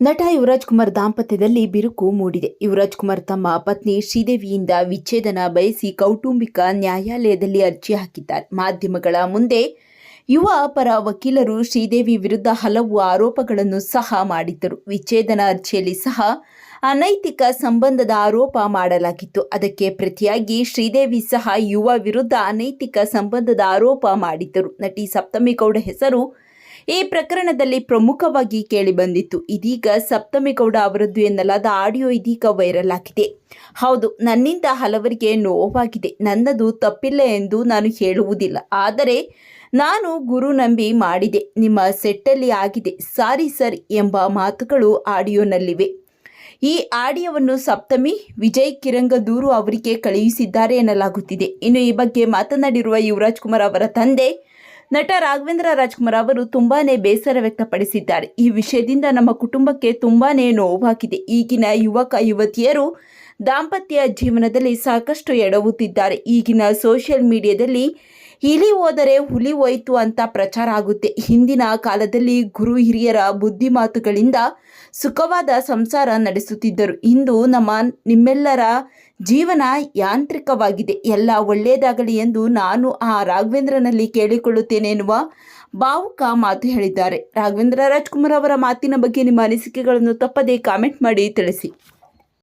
ನಟ ಯುವರಾಜ್ ಕುಮಾರ್ ದಾಂಪತ್ಯದಲ್ಲಿ ಬಿರುಕು ಮೂಡಿದೆ. ಯುವರಾಜ್ ಕುಮಾರ್ ತಮ್ಮ ಪತ್ನಿ ಶ್ರೀದೇವಿಯಿಂದ ವಿಚ್ಛೇದನ ಬಯಸಿ ಕೌಟುಂಬಿಕ ನ್ಯಾಯಾಲಯದಲ್ಲಿ ಅರ್ಜಿ ಹಾಕಿದ್ದಾರೆ. ಮಾಧ್ಯಮಗಳ ಮುಂದೆ ಯುವ ಪರ ವಕೀಲರು ಶ್ರೀದೇವಿ ವಿರುದ್ಧ ಹಲವು ಆರೋಪಗಳನ್ನು ಸಹ ಮಾಡಿದ್ದರು. ವಿಚ್ಛೇದನ ಅರ್ಜಿಯಲ್ಲಿ ಸಹ ಅನೈತಿಕ ಸಂಬಂಧದ ಆರೋಪ ಮಾಡಲಾಗಿತ್ತು. ಅದಕ್ಕೆ ಪ್ರತಿಯಾಗಿ ಶ್ರೀದೇವಿ ಸಹ ಯುವ ವಿರುದ್ಧ ಅನೈತಿಕ ಸಂಬಂಧದ ಆರೋಪ ಮಾಡಿದ್ದರು. ನಟಿ ಸಪ್ತಮಿಗೌಡ ಹೆಸರು ಈ ಪ್ರಕರಣದಲ್ಲಿ ಪ್ರಮುಖವಾಗಿ ಕೇಳಿಬಂದಿತ್ತು ಇದೀಗ ಸಪ್ತಮಿ ಗೌಡ ಅವರದ್ದು ಎನ್ನಲಾದ ಆಡಿಯೋ ಇದೀಗ ವೈರಲ್ ಆಗಿದೆ. ಹೌದು, ನನ್ನಿಂದ ಹಲವರಿಗೆ ನೋವಾಗಿದೆ. ನನ್ನದು ತಪ್ಪಿಲ್ಲ ಎಂದು ನಾನು ಹೇಳುವುದಿಲ್ಲ. ಆದರೆ ನಾನು ಗುರು ನಂಬಿ ಮಾಡಿದೆ. ನಿಮ್ಮ ಸೆಟ್ಟಲ್ಲಿ ಆಗಿದೆ. ಸಾರಿ ಸರ್ ಎಂಬ ಮಾತುಗಳು ಆಡಿಯೋನಲ್ಲಿವೆ. ಈ ಆಡಿಯೋವನ್ನು ಸಪ್ತಮಿ ವಿಜಯ್ ಕಿರಂಗದೂರು ಅವರಿಗೆ ಕಳುಹಿಸಿದ್ದಾರೆ ಎನ್ನಲಾಗುತ್ತಿದೆ. ಇನ್ನು ಈ ಬಗ್ಗೆ ಮಾತನಾಡಿರುವ ಯುವರಾಜ್ ಕುಮಾರ್ ಅವರ ತಂದೆ ನಟ ರಾಘವೇಂದ್ರ ರಾಜ್ಕುಮಾರ್ ಅವರು ತುಂಬಾನೇ ಬೇಸರ ವ್ಯಕ್ತಪಡಿಸಿದ್ದಾರೆ. ಈ ವಿಷಯದಿಂದ ನಮ್ಮ ಕುಟುಂಬಕ್ಕೆ ತುಂಬಾನೇ ನೋವಾಗಿದೆ. ಈಗಿನ ಯುವಕ, ಯುವತಿಯರು ದಾಂಪತ್ಯ ಜೀವನದಲ್ಲಿ ಸಾಕಷ್ಟು ಎಡವುತ್ತಿದ್ದಾರೆ. ಈಗಿನ ಸೋಷಿಯಲ್ ಮೀಡಿಯಾದಲ್ಲಿ ಇಲಿ ಹೋದರೆ ಹುಲಿ ಹೋಯಿತು ಅಂತ ಪ್ರಚಾರ ಆಗುತ್ತೆ. ಹಿಂದಿನ ಕಾಲದಲ್ಲಿ ಗುರು ಹಿರಿಯರ ಬುದ್ಧಿ ಮಾತುಗಳಿಂದ ಸುಖವಾದ ಸಂಸಾರ ನಡೆಸುತ್ತಿದ್ದರು. ಇಂದು ನಮ್ಮ ನಿಮ್ಮೆಲ್ಲರ ಜೀವನ ಯಾಂತ್ರಿಕವಾಗಿದೆ. ಎಲ್ಲ ಒಳ್ಳೆಯದಾಗಲಿ ಎಂದು ನಾನು ಆ ರಾಘವೇಂದ್ರನಲ್ಲಿ ಕೇಳಿಕೊಳ್ಳುತ್ತೇನೆ ಎನ್ನುವ ಭಾವುಕ ಮಾತು ಹೇಳಿದ್ದಾರೆ. ರಾಘವೇಂದ್ರ ರಾಜ್ಕುಮಾರ್ ಅವರ ಮಾತಿನ ಬಗ್ಗೆ ನಿಮ್ಮ ಅನಿಸಿಕೆಗಳನ್ನು ತಪ್ಪದೇ ಕಾಮೆಂಟ್ ಮಾಡಿ ತಿಳಿಸಿ.